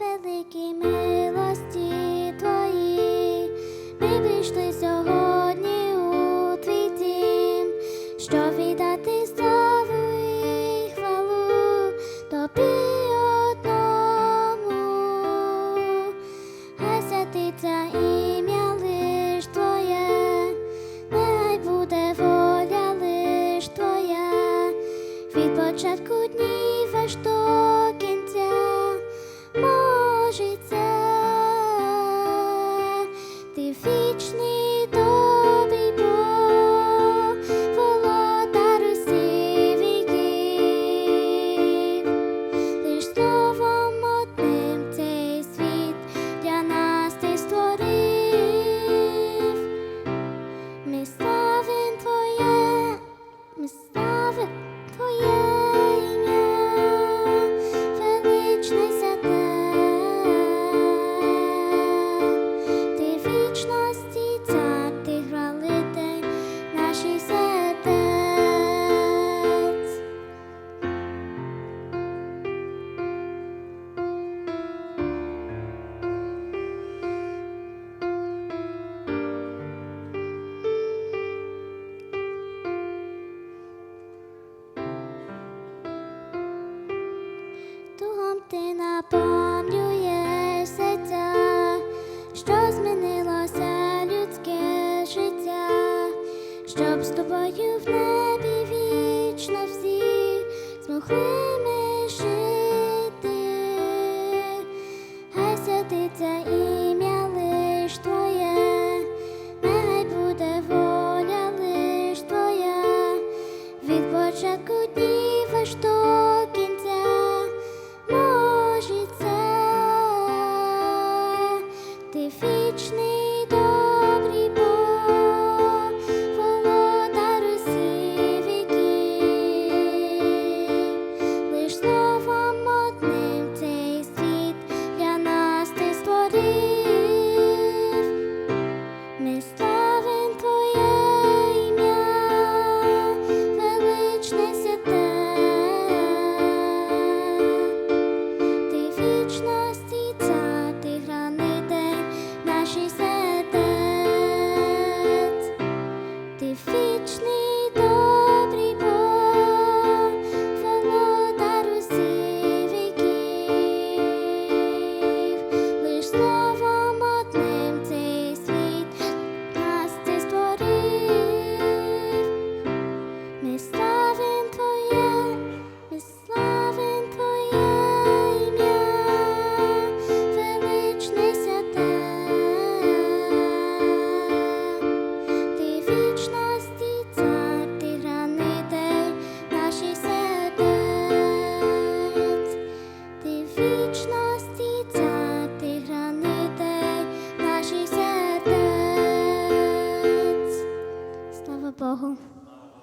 великі милості твої, ми прийшли сьогодні у твій дім, щоб віддати славу і хвалу тобі одному. Хай святиться ім'я лиш твоє, нехай буде воля лиш твоя, від початку днів аж до вічний ти наповнюєш серця, що змінилося людське життя, щоб з тобою в небі вічно всі змогли ми жити, хай святиться ім'я лиш твоє, нехай буде воля лиш твоя, від початку днів аж до вічний.